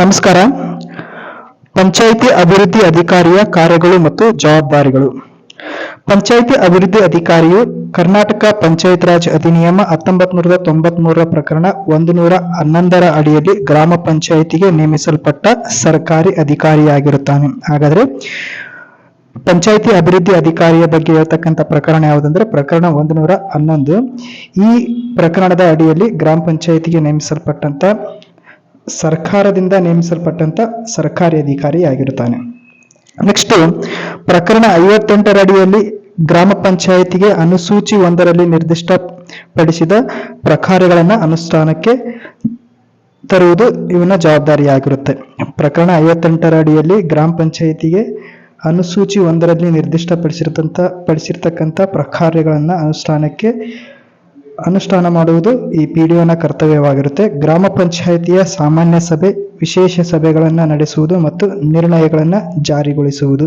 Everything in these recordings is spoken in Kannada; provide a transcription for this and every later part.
ನಮಸ್ಕಾರ. ಪಂಚಾಯಿತಿ ಅಭಿವೃದ್ಧಿ ಅಧಿಕಾರಿಯ ಕಾರ್ಯಗಳು ಮತ್ತು ಜವಾಬ್ದಾರಿಗಳು. ಪಂಚಾಯಿತಿ ಅಭಿವೃದ್ಧಿ ಅಧಿಕಾರಿಯು ಕರ್ನಾಟಕ ಪಂಚಾಯತ್ ರಾಜ್ ಅಧಿನಿಯಮ ಹತ್ತೊಂಬತ್ ನೂರ ತೊಂಬತ್ಮೂರರ ಪ್ರಕರಣ ಒಂದು ನೂರ ಹನ್ನೊಂದರ ಅಡಿಯಲ್ಲಿ ಗ್ರಾಮ ಪಂಚಾಯಿತಿಗೆ ನೇಮಿಸಲ್ಪಟ್ಟ ಸರ್ಕಾರಿ ಅಧಿಕಾರಿಯಾಗಿರುತ್ತಾನೆ. ಹಾಗಾದ್ರೆ ಪಂಚಾಯಿತಿ ಅಭಿವೃದ್ಧಿ ಅಧಿಕಾರಿಯ ಬಗ್ಗೆ ಹೇಳ್ತಕ್ಕಂಥ ಪ್ರಕರಣ ಯಾವುದಂದ್ರೆ ಪ್ರಕರಣ ಒಂದು ನೂರ ಹನ್ನೊಂದು. ಈ ಪ್ರಕರಣದ ಅಡಿಯಲ್ಲಿ ಗ್ರಾಮ ಪಂಚಾಯಿತಿಗೆ ನೇಮಿಸಲ್ಪಟ್ಟಂತ ಸರ್ಕಾರದಿಂದ ನೇಮಿಸಲ್ಪಟ್ಟಂತ ಸರ್ಕಾರಿ ಅಧಿಕಾರಿ ಆಗಿರುತ್ತಾನೆ. ನೆಕ್ಸ್ಟ್ ಪ್ರಕರಣ ಐವತ್ತೆಂಟರ ಅಡಿಯಲ್ಲಿ ಗ್ರಾಮ ಪಂಚಾಯಿತಿಗೆ ಅನುಸೂಚಿ ಒಂದರಲ್ಲಿ ನಿರ್ದಿಷ್ಟಪಡಿಸಿದ ಪ್ರಕಾರಗಳನ್ನು ಅನುಷ್ಠಾನಕ್ಕೆ ತರುವುದು ಇವನ ಜವಾಬ್ದಾರಿಯಾಗಿರುತ್ತೆ. ಪ್ರಕರಣ ಐವತ್ತೆಂಟರ ಅಡಿಯಲ್ಲಿ ಗ್ರಾಮ ಪಂಚಾಯಿತಿಗೆ ಅನುಸೂಚಿ ಒಂದರಲ್ಲಿ ನಿರ್ದಿಷ್ಟಪಡಿಸಿರ್ತಂಥ ಪಡಿಸಿರ್ತಕ್ಕಂಥ ಪ್ರಕಾರ್ಯಗಳನ್ನು ಅನುಷ್ಠಾನಕ್ಕೆ ಅನುಷ್ಠಾನ ಮಾಡುವುದು ಈ ಪಿ ಡಿ ಕರ್ತವ್ಯವಾಗಿರುತ್ತೆ. ಗ್ರಾಮ ಪಂಚಾಯಿತಿಯ ಸಾಮಾನ್ಯ ಸಭೆ, ವಿಶೇಷ ಸಭೆಗಳನ್ನು ನಡೆಸುವುದು ಮತ್ತು ನಿರ್ಣಯಗಳನ್ನು ಜಾರಿಗೊಳಿಸುವುದು.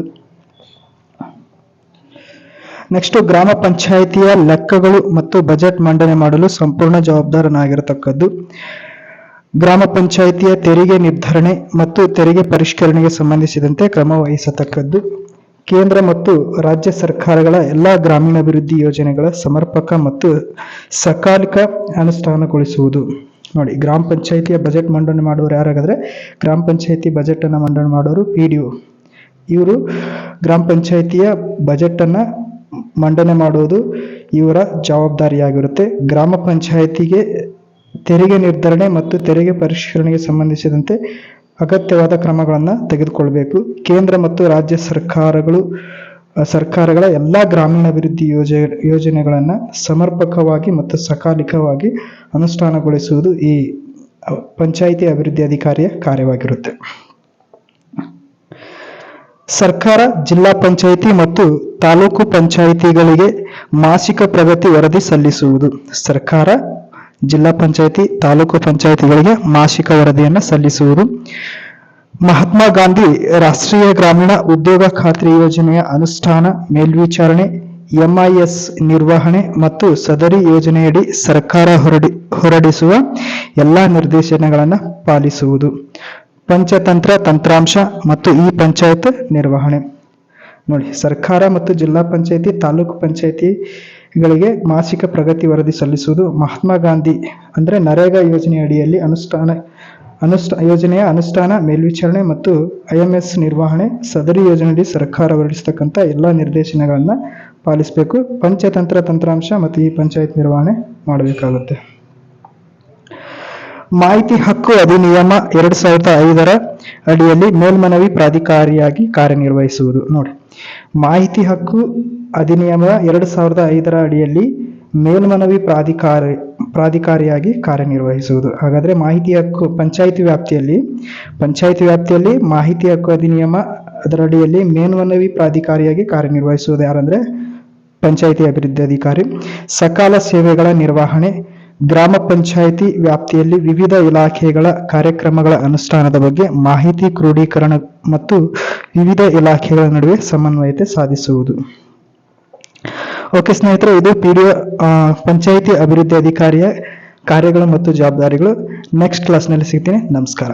ನೆಕ್ಸ್ಟ್ ಗ್ರಾಮ ಪಂಚಾಯಿತಿಯ ಲೆಕ್ಕಗಳು ಮತ್ತು ಬಜೆಟ್ ಮಂಡನೆ ಮಾಡಲು ಸಂಪೂರ್ಣ ಜವಾಬ್ದಾರನಾಗಿರತಕ್ಕದ್ದು. ಗ್ರಾಮ ಪಂಚಾಯಿತಿಯ ತೆರಿಗೆ ನಿರ್ಧರಣೆ ಮತ್ತು ತೆರಿಗೆ ಪರಿಷ್ಕರಣೆಗೆ ಸಂಬಂಧಿಸಿದಂತೆ ಕ್ರಮ ವಹಿಸತಕ್ಕದ್ದು. ಕೇಂದ್ರ ಮತ್ತು ರಾಜ್ಯ ಸರ್ಕಾರಗಳ ಎಲ್ಲ ಗ್ರಾಮೀಣಾಭಿವೃದ್ಧಿ ಯೋಜನೆಗಳ ಸಮರ್ಪಕ ಮತ್ತು ಸಕಾಲಿಕ ಅನುಷ್ಠಾನಗೊಳಿಸುವುದು. ನೋಡಿ, ಗ್ರಾಮ ಪಂಚಾಯಿತಿಯ ಬಜೆಟ್ ಮಂಡನೆ ಮಾಡುವವರು ಯಾರಾಗಾದ್ರೆ ಗ್ರಾಮ ಪಂಚಾಯಿತಿ ಬಜೆಟ್ ಅನ್ನ ಮಂಡನೆ ಮಾಡೋರು ಪಿ ಡಿ ಇವರು ಗ್ರಾಮ ಪಂಚಾಯಿತಿಯ ಬಜೆಟ್ ಮಂಡನೆ ಮಾಡುವುದು ಇವರ ಜವಾಬ್ದಾರಿಯಾಗಿರುತ್ತೆ. ಗ್ರಾಮ ಪಂಚಾಯಿತಿಗೆ ತೆರಿಗೆ ನಿರ್ಧರಣೆ ಮತ್ತು ತೆರಿಗೆ ಪರಿಷ್ಕರಣೆಗೆ ಸಂಬಂಧಿಸಿದಂತೆ ಅಗತ್ಯವಾದ ಕ್ರಮಗಳನ್ನು ತೆಗೆದುಕೊಳ್ಬೇಕು. ಕೇಂದ್ರ ಮತ್ತು ರಾಜ್ಯ ಸರ್ಕಾರಗಳು ಸರ್ಕಾರಗಳ ಎಲ್ಲಾ ಗ್ರಾಮೀಣಾಭಿವೃದ್ಧಿ ಯೋಜ, ಯೋಜನೆಗಳನ್ನು ಸಮರ್ಪಕವಾಗಿ ಮತ್ತು ಸಕಾಲಿಕವಾಗಿ ಅನುಷ್ಠಾನಗೊಳಿಸುವುದು ಈ ಪಂಚಾಯಿತಿ ಅಭಿವೃದ್ಧಿ ಅಧಿಕಾರಿಯ ಕಾರ್ಯವಾಗಿರುತ್ತೆ. ಸರ್ಕಾರ ಜಿಲ್ಲಾ ಪಂಚಾಯಿತಿ ಮತ್ತು ತಾಲೂಕು ಪಂಚಾಯಿತಿಗಳಿಗೆ ಮಾಸಿಕ ಪ್ರಗತಿ ವರದಿ ಸಲ್ಲಿಸುವುದು. ಸರ್ಕಾರ ಜಿಲ್ಲಾ ಪಂಚಾಯಿತಿ, ತಾಲೂಕು ಪಂಚಾಯಿತಿಗಳಿಗೆ ಮಾಸಿಕ ವರದಿಯನ್ನು ಸಲ್ಲಿಸುವುದು. ಮಹಾತ್ಮ ಗಾಂಧಿ ರಾಷ್ಟ್ರೀಯ ಗ್ರಾಮೀಣ ಉದ್ಯೋಗ ಖಾತ್ರಿ ಯೋಜನೆಯ ಅನುಷ್ಠಾನ, ಮೇಲ್ವಿಚಾರಣೆ ಎಂಐಎಸ್ ನಿರ್ವಹಣೆ ಮತ್ತು ಸದರಿ ಯೋಜನೆಯಡಿ ಸರ್ಕಾರ ಹೊರಡಿ, ಹೊರಡಿಸುವ ಎಲ್ಲಾ ನಿರ್ದೇಶನಗಳನ್ನು ಪಾಲಿಸುವುದು. ಪಂಚತಂತ್ರ, ತಂತ್ರಾಂಶ ಮತ್ತು ಈ ಪಂಚಾಯತ್ ನಿರ್ವಹಣೆ. ನೋಡಿ, ಸರ್ಕಾರ ಮತ್ತು ಜಿಲ್ಲಾ ಪಂಚಾಯಿತಿ, ತಾಲೂಕು ಪಂಚಾಯಿತಿಗಳಿಗೆ ಮಾಸಿಕ ಪ್ರಗತಿ ವರದಿ ಸಲ್ಲಿಸುವುದು ಮಹಾತ್ಮ ಗಾಂಧಿ ಅಂದ್ರೆ ನರೇಗಾ ಯೋಜನೆ ಅಡಿಯಲ್ಲಿ ಅನುಷ್ಠಾನ, ಅನುಷ್ಠ, ಯೋಜನೆಯ ಅನುಷ್ಠಾನ, ಮೇಲ್ವಿಚಾರಣೆ ಮತ್ತು ಐಎಂಎಸ್ ನಿರ್ವಹಣೆ, ಸದರಿ ಯೋಜನೆಯಡಿ ಸರ್ಕಾರ ಹೊರಡಿಸತಕ್ಕಂಥ ಎಲ್ಲ ನಿರ್ದೇಶನಗಳನ್ನ ಪಾಲಿಸಬೇಕು. ಪಂಚತಂತ್ರ ತಂತ್ರಾಂಶ ಮತ್ತು ಈ ಪಂಚಾಯತ್ ನಿರ್ವಹಣೆ ಮಾಡಬೇಕಾಗುತ್ತೆ. ಮಾಹಿತಿ ಹಕ್ಕು ಅಧಿನಿಯಮ ಎರಡ್ ಸಾವಿರದ ಐದರ ಅಡಿಯಲ್ಲಿ ಮೇಲ್ಮನವಿ ಪ್ರಾಧಿಕಾರಿಯಾಗಿ ಕಾರ್ಯನಿರ್ವಹಿಸುವುದು. ನೋಡಿ ಮಾಹಿತಿ ಹಕ್ಕು ಅಧಿನಿಯಮ ಎರಡು ಸಾವಿರದ ಐದರ ಅಡಿಯಲ್ಲಿ ಮೇಲ್ಮನವಿ ಪ್ರಾಧಿಕಾರ, ಪ್ರಾಧಿಕಾರಿಯಾಗಿ ಕಾರ್ಯನಿರ್ವಹಿಸುವುದು. ಹಾಗಾದರೆ ಮಾಹಿತಿ ಹಕ್ಕು ಪಂಚಾಯಿತಿ ವ್ಯಾಪ್ತಿಯಲ್ಲಿ ಪಂಚಾಯಿತಿ ವ್ಯಾಪ್ತಿಯಲ್ಲಿ ಮಾಹಿತಿ ಹಕ್ಕು ಅಧಿನಿಯಮ ಅದರ ಅಡಿಯಲ್ಲಿ ಮೇಲ್ಮನವಿ ಪ್ರಾಧಿಕಾರಿಯಾಗಿ ಕಾರ್ಯನಿರ್ವಹಿಸುವುದು ಯಾರಂದರೆ ಪಂಚಾಯಿತಿ ಅಭಿವೃದ್ಧಿ ಅಧಿಕಾರಿ. ಸಕಾಲ ಸೇವೆಗಳ ನಿರ್ವಹಣೆ ಗ್ರಾಮ ಪಂಚಾಯಿತಿ ವ್ಯಾಪ್ತಿಯಲ್ಲಿ ವಿವಿಧ ಇಲಾಖೆಗಳ ಕಾರ್ಯಕ್ರಮಗಳ ಅನುಷ್ಠಾನದ ಬಗ್ಗೆ ಮಾಹಿತಿ ಕ್ರೋಢೀಕರಣ ಮತ್ತು ವಿವಿಧ ಇಲಾಖೆಗಳ ನಡುವೆ ಸಮನ್ವಯತೆ ಸಾಧಿಸುವುದು. ಓಕೆ ಸ್ನೇಹಿತರೆ, ಇದು ಪಿ ಡಿ ಪಂಚಾಯಿತಿ ಅಭಿವೃದ್ಧಿ ಅಧಿಕಾರಿಯ ಕಾರ್ಯಗಳು ಮತ್ತು ಜವಾಬ್ದಾರಿಗಳು. ನೆಕ್ಸ್ಟ್ ಕ್ಲಾಸ್ನಲ್ಲಿ ಸಿಗ್ತೀನಿ. ನಮಸ್ಕಾರ.